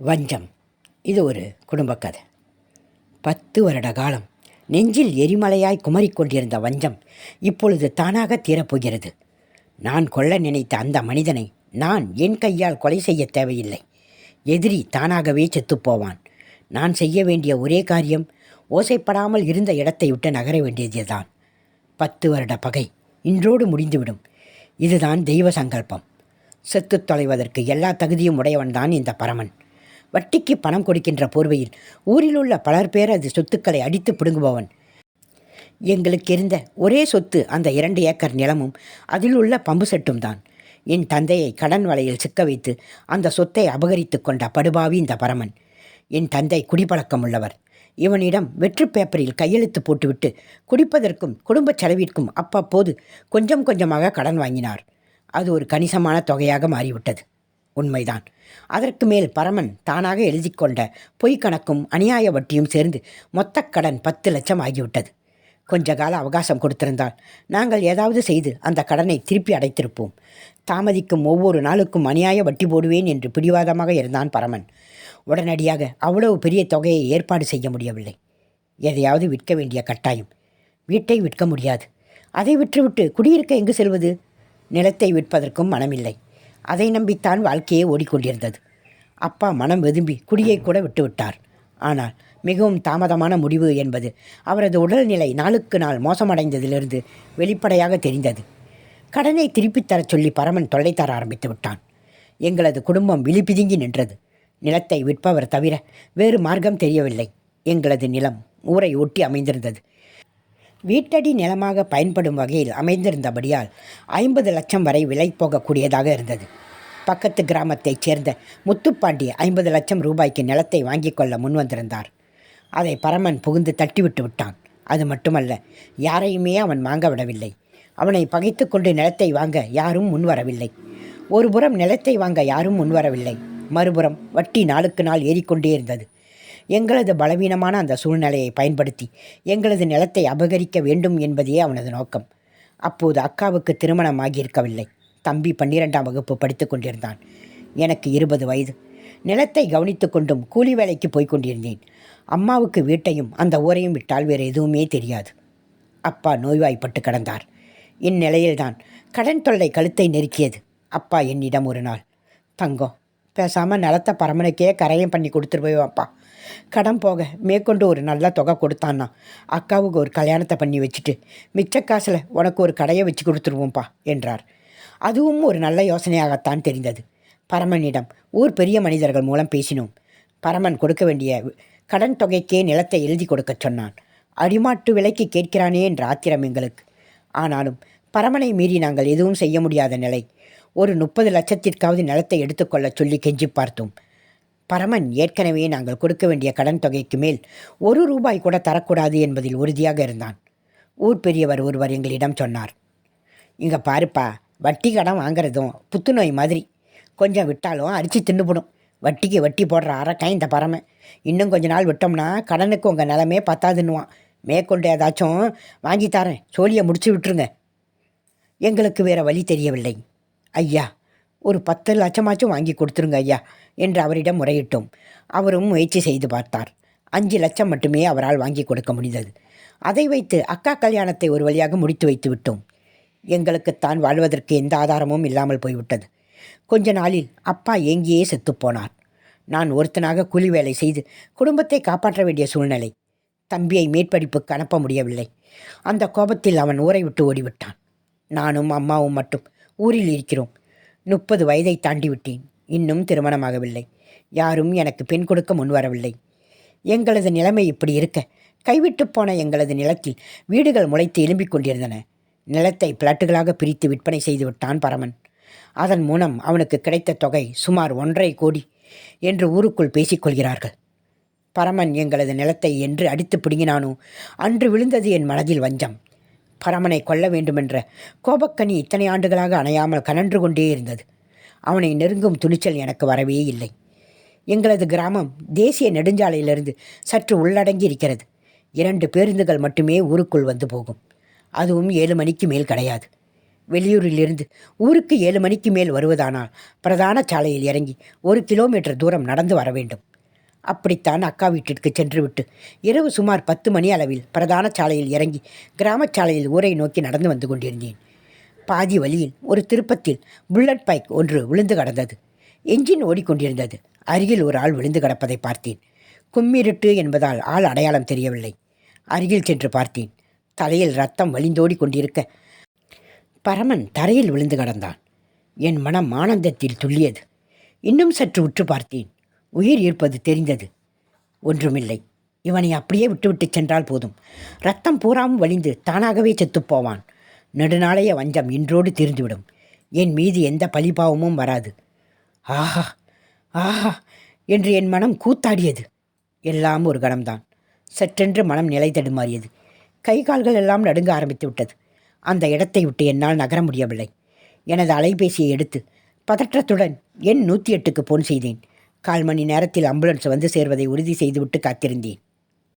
வஞ்சம். இது ஒரு குடும்ப கதை பத்து வருட காலம் நெஞ்சில் எரிமலையாய் குமரிக் கொண்டிருந்த வஞ்சம் இப்பொழுது தானாக தீரப்போகிறது. நான் கொல்ல நினைத்த அந்த மனிதனை நான் என் கையால் கொலை செய்ய தேவையில்லை. எதிரி தானாகவே செத்துப்போவான் நான் செய்ய வேண்டிய ஒரே காரியம் ஓசைப்படாமல் இருந்த இடத்தை விட்டு நகர வேண்டியதுதான். பத்து வருட பகை இன்றோடு முடிந்துவிடும். இதுதான் தெய்வ சங்கல்பம். செத்து தொலைவதற்கு எல்லா தகுதியும் உடையவன்தான் இந்த பரமன். வட்டிக்கு பணம் கொடுக்கின்ற போர்வையில் ஊரில் உள்ள பலர் பேர் அது சொத்துக்களை அடித்து பிடுங்குபவன். எங்களுக்கு இருந்த ஒரே சொத்து அந்த இரண்டு ஏக்கர் நிலமும் அதில் உள்ள பம்பு செட்டும் தான். என் தந்தையை கடன் வலையில் சிக்க வைத்து அந்த சொத்தை அபகரித்து கொண்ட படுபாவி இந்த பரமன். என் தந்தை குடிப்பழக்கம் உள்ளவர் இவனிடம் வெற்று பேப்பரில் கையெழுத்து போட்டுவிட்டு குடிப்பதற்கும் குடும்பச் செலவிற்கும் அப்பப்போது கொஞ்சம் கொஞ்சமாக கடன் வாங்கினார். அது ஒரு கணிசமான தொகையாக மாறிவிட்டது. உண்மைதான். அதற்கு மேல் பரமன் தானாக எழுதி கொண்ட பொய் கணக்கும் அநியாய வட்டியும் சேர்ந்து மொத்த கடன் பத்து லட்சம் ஆகிவிட்டது. கொஞ்ச கால அவகாசம் கொடுத்திருந்தால் நாங்கள் ஏதாவது செய்து அந்த கடனை திருப்பி அடைத்திருப்போம். தாமதிக்கும் ஒவ்வொரு நாளுக்கும் அநியாய வட்டி போடுவேன் என்று பிடிவாதமாக இருந்தான் பரமன். உடனடியாக அவ்வளவு பெரிய தொகையை ஏற்பாடு செய்ய முடியவில்லை. எதையாவது விற்க வேண்டிய கட்டாயம். வீட்டை விற்க முடியாது. அதை விற்றுவிட்டு குடியிருக்க எங்கு செல்வது? நிலத்தை விற்பதற்கும் மனமில்லை. அதை நம்பித்தான் வாழ்க்கையே ஓடிக்கொண்டிருந்தது. அப்பா மனம் வெதும்பி குடியை கூட விட்டுவிட்டார். ஆனால் மிகவும் தாமதமான முடிவு என்பது அவரது உடல்நிலை நாளுக்கு நாள் மோசமடைந்ததிலிருந்து வெளிப்படையாக தெரிந்தது. கடனை திருப்பித் தரச் சொல்லி பரமன் தொல்லை தர ஆரம்பித்து விட்டான். எங்களது குடும்பம் விழிபிதுங்கி நின்றது. நிலத்தை விற்பவர் தவிர வேறு மார்க்கம் தெரியவில்லை. எங்களது நிலம் ஊரை ஒட்டி அமைந்திருந்தது. வீட்டடி நிலமாக பயன்படும் வகையில் அமைந்திருந்தபடியால் ஐம்பது லட்சம் வரை விலை போகக்கூடியதாக இருந்தது. பக்கத்து கிராமத்தைச் சேர்ந்த முத்துப்பாண்டி ஐம்பது லட்சம் ரூபாய்க்கு நிலத்தை வாங்கிக் கொள்ள முன்வந்திருந்தார் அதை பரமன் புகுந்து தட்டிவிட்டு விட்டான். அது மட்டுமல்ல யாரையுமே அவன் வாங்க விடவில்லை. அவனை பகைத்து கொண்டு நிலத்தை வாங்க யாரும் முன்வரவில்லை ஒருபுறம் நிலத்தை வாங்க யாரும் முன்வரவில்லை மறுபுறம் வட்டி நாளுக்கு நாள் ஏறிக்கொண்டே இருந்தது. எங்களது பலவீனமான அந்த சூழ்நிலையை பயன்படுத்தி எங்களது நிலத்தை அபகரிக்க வேண்டும் என்பதே அவனது நோக்கம். அப்போது அக்காவுக்கு திருமணம் ஆகியிருக்கவில்லை. தம்பி பன்னிரெண்டாம் வகுப்பு படித்து கொண்டிருந்தான். எனக்கு இருபது வயது. நிலத்தை கவனித்து கொண்டும் கூலி வேலைக்கு போய்க் கொண்டிருந்தேன். அம்மாவுக்கு வீட்டையும் அந்த ஊரையும் விட்டால் வேறு எதுவுமே தெரியாது. அப்பா நோய்வாய்ப்பட்டு கிடந்தார். இந்நிலையில்தான் கடன் தொல்லை கழுத்தை நெருக்கியது. அப்பா என்னிடம் ஒரு நாள் தங்கம் பேசாமல் நிலத்தை பரமனுக்கே கரையம் பண்ணி கொடுத்துட்டு போய் கடன் போக மேற்கொண்டு ஒரு நல்ல தொகை கொடுத்தான்னா அக்காவுக்கு ஒரு கல்யாணத்தை பண்ணி வச்சுட்டு மிச்ச காசில் உனக்கு ஒரு கடையை வச்சு கொடுத்துருவோம்ப்பா என்றார். அதுவும் ஒரு நல்ல யோசனையாகத்தான் தெரிந்தது. பரமனிடம் ஊர் பெரிய மனிதர்கள் மூலம் பேசினோம். பரமன் கொடுக்க வேண்டிய கடன் தொகைக்கே நிலத்தை எழுதி கொடுக்கச் சொன்னான். அடிமாட்டு விலைக்கு கேட்கிறானே என்ற ஆத்திரம் எங்களுக்கு. ஆனாலும் பரமனை மீறி நாங்கள் எதுவும் செய்ய முடியாத நிலை. ஒரு முப்பது லட்சத்திற்காவது நிலத்தை எடுத்துக்கொள்ள சொல்லி கெஞ்சி பார்த்தோம். பரமன் ஏற்கனவே நாங்கள் கொடுக்க வேண்டிய கடன் தொகைக்கு மேல் ஒரு ரூபாய் கூட தரக்கூடாது என்பதில் உறுதியாக இருந்தான். ஊர் பெரியவர் ஒருவர் எங்களிடம் சொன்னார். இங்கே பாருப்பா வட்டி கடன் வாங்குறதும் புத்துநோய் மாதிரி. கொஞ்சம் விட்டாலும் அரிச்சு தின்னுபடும். வட்டிக்கு வட்டி போடுற அரக்காய் இந்த பறமை இன்னும் கொஞ்ச நாள் விட்டோம்னா கடனுக்கு உங்கள் நிலமே பத்தாதுன்னுவான். மேற்கொண்டு ஏதாச்சும் வாங்கி தரேன். சோழியை முடிச்சு விட்டுருங்க. எங்களுக்கு வேறு வழி தெரியவில்லை. ஐயா ஒரு பத்து லட்சமாச்சும் வாங்கி கொடுத்துருங்க ஐயா என்று அவரிடம் முறையிட்டோம். அவரும் முயற்சி செய்து பார்த்தார். அஞ்சு லட்சம் மட்டுமே அவரால் வாங்கி கொடுக்க முடிந்தது. அதை வைத்து அக்கா கல்யாணத்தை ஒரு வழியாக முடித்து வைத்து விட்டோம். எங்களுக்குத்தான் வாழ்வதற்கு எந்த ஆதாரமும் இல்லாமல் போய்விட்டது. கொஞ்ச நாளில் அப்பா ஏங்கியே செத்துப்போனார் நான் ஒருத்தனாக கூலி வேலை செய்து குடும்பத்தை காப்பாற்ற வேண்டிய சூழ்நிலை. தம்பியை மேற்படிப்புக்கு அனுப்ப முடியவில்லை. அந்த கோபத்தில் அவன் ஊரை விட்டு ஓடிவிட்டான். நானும் அம்மாவும் மட்டும் ஊரில் இருக்கிறோம். முப்பது வயதை தாண்டிவிட்டேன். இன்னும் திருமணமாகவில்லை. யாரும் எனக்கு பெண் கொடுக்க முன்வரவில்லை எங்களது நிலைமை இப்படி இருக்க. கைவிட்டு போன எங்களது நிலத்தில் வீடுகள் முளைத்து எழும்பிக் கொண்டிருந்தன. நிலத்தை பிளாட்டுகளாக பிரித்து விற்பனை செய்துவிட்டான் பரமன். அதன் மூலம் அவனுக்கு கிடைத்த தொகை சுமார் ஒன்றரை கோடி என்று ஊருக்குள் பேசிக்கொள்கிறார்கள் பரமன் எங்களது நிலத்தை என்று அடித்து பிடுங்கினானோ? அன்று விழுந்தது என் மனதில் வஞ்சம். பரமனை கொல்ல வேண்டுமென்ற கோபக்கனி இத்தனை ஆண்டுகளாக அணையாமல் கனன்று கொண்டே இருந்தது. அவனை நெருங்கும் துணிச்சல் எனக்கு வரவே இல்லை. எங்களது கிராமம் தேசிய நெடுஞ்சாலையிலிருந்து சற்று உள்ளடங்கி இருக்கிறது. இரண்டு பேருந்துகள் மட்டுமே ஊருக்குள் வந்து போகும். அதுவும் ஏழு மணிக்கு மேல் கிடையாது. வெளியூரிலிருந்து ஊருக்கு ஏழு மணிக்கு மேல் வருவதானால் பிரதான சாலையில் இறங்கி ஒரு கிலோமீட்டர் தூரம் நடந்து வர வேண்டும். அப்படித்தான் அக்கா வீட்டிற்கு சென்றுவிட்டு. இரவு சுமார் பத்து மணி அளவில் பிரதான சாலையில் இறங்கி கிராமச் சாலையில் ஊரை நோக்கி நடந்து வந்து கொண்டிருந்தேன். பாதி வழியில் ஒரு திருப்பத்தில் புல்லட் பைக் ஒன்று விழுந்து கடந்தது. என்ஜின் ஓடிக்கொண்டிருந்தது. அருகில் ஒரு ஆள் விழுந்து கிடப்பதை பார்த்தேன். கும்மிருட்டு என்பதால் ஆள் அடையாளம் தெரியவில்லை. அருகில் சென்று பார்த்தேன். தலையில் ரத்தம் வழிந்தோடி கொண்டிருக்க பரமன் தரையில் விழுந்து கடந்தான். என் மனம் ஆனந்தத்தில் துள்ளியது. இன்னும் சற்று உற்று பார்த்தேன். உயிர் இருப்பது தெரிந்தது. ஒன்றுமில்லை. இவனை அப்படியே விட்டுவிட்டு சென்றால் போதும். ரத்தம் பூராவும் வழிந்து தானாகவே செத்துப்போவான் நெடுநாளைய வஞ்சம் இன்றோடு தீர்ந்துவிடும். என் மீது எந்த பழிபாவமும் வராது. ஆஹா! ஆஹா! என்று என் மனம் கூத்தாடியது. எல்லாம் ஒரு கணம்தான். சற்றென்று மனம் நிலை தடுமாறியது. கை கால்கள் எல்லாம் நடுங்க ஆரம்பித்து விட்டது. அந்த இடத்தை விட்டு என்னால் நகர முடியவில்லை. எனது அலைபேசியை எடுத்து பதற்றத்துடன் எண் நூற்றி எட்டுக்கு போன் செய்தேன். கால் மணி நேரத்தில் ஆம்புலன்ஸ் வந்து சேர்வதை உறுதி செய்துவிட்டு காத்திருந்தேன்.